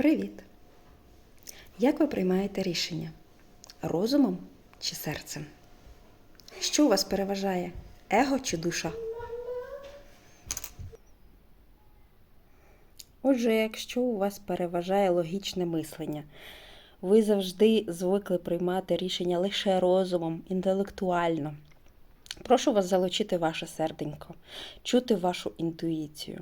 Привіт! Як ви приймаєте рішення? Розумом чи серцем? Що у вас переважає? Его чи душа? Отже, якщо у вас переважає логічне мислення, ви завжди звикли приймати рішення лише розумом, інтелектуально. Прошу вас залучити ваше серденько, чути вашу інтуїцію.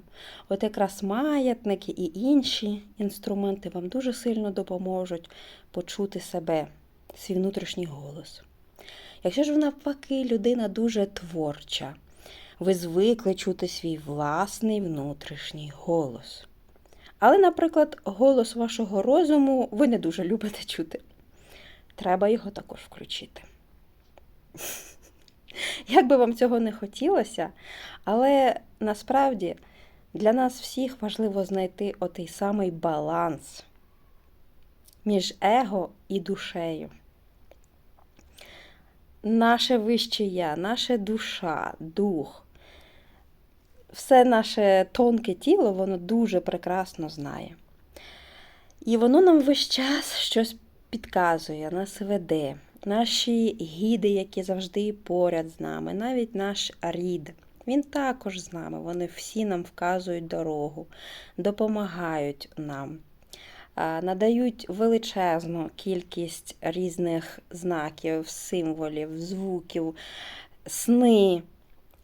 От якраз маятники і інші інструменти вам дуже сильно допоможуть почути себе, свій внутрішній голос. Якщо ж ви навпаки людина дуже творча, ви звикли чути свій власний внутрішній голос. Але, наприклад, голос вашого розуму ви не дуже любите чути. Треба його також включити. Як би вам цього не хотілося, але насправді для нас всіх важливо знайти отий самий баланс між его і душею. Наше вище я, наша душа, дух, все наше тонке тіло, воно дуже прекрасно знає. І воно нам весь час щось підказує, нас веде наші гіди, які завжди поряд з нами, навіть наш рід. Він також з нами. Вони всі нам вказують дорогу, допомагають нам, надають величезну кількість різних знаків, символів, звуків, сни.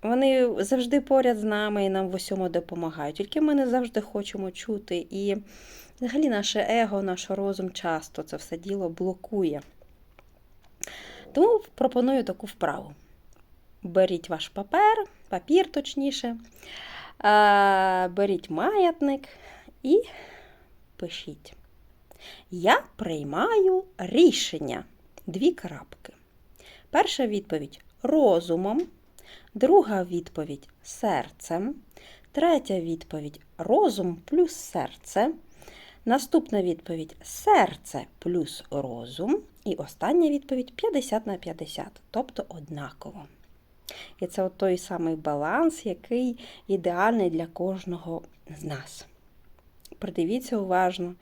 Вони завжди поряд з нами і нам в усьому допомагають. Тільки ми не завжди хочемо чути. І взагалі наше его, наш розум часто це все діло блокує. Тому пропоную таку вправу. Беріть ваш папер, папір точніше, беріть маятник і пишіть. Я приймаю рішення. Дві крапки. Перша відповідь розумом, друга відповідь серцем, третя відповідь розум плюс серце. Наступна відповідь серце плюс розум. І остання відповідь 50 на 50, тобто однаково. І це от той самий баланс, який ідеальний для кожного з нас. Придивіться уважно,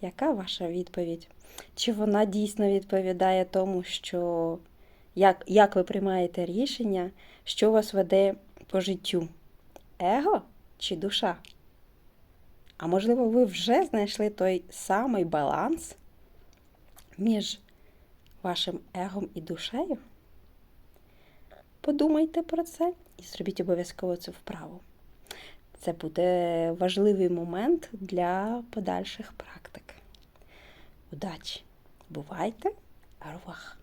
яка ваша відповідь? Чи вона дійсно відповідає тому, що як, як ви приймаєте рішення, що вас веде по життю? Его чи душа? А можливо, ви вже знайшли той самий баланс між вашим егом і душею? Подумайте про це і зробіть обов'язково цю вправу. Це буде важливий момент для подальших практик. Удачі! Бувайте! Арвах!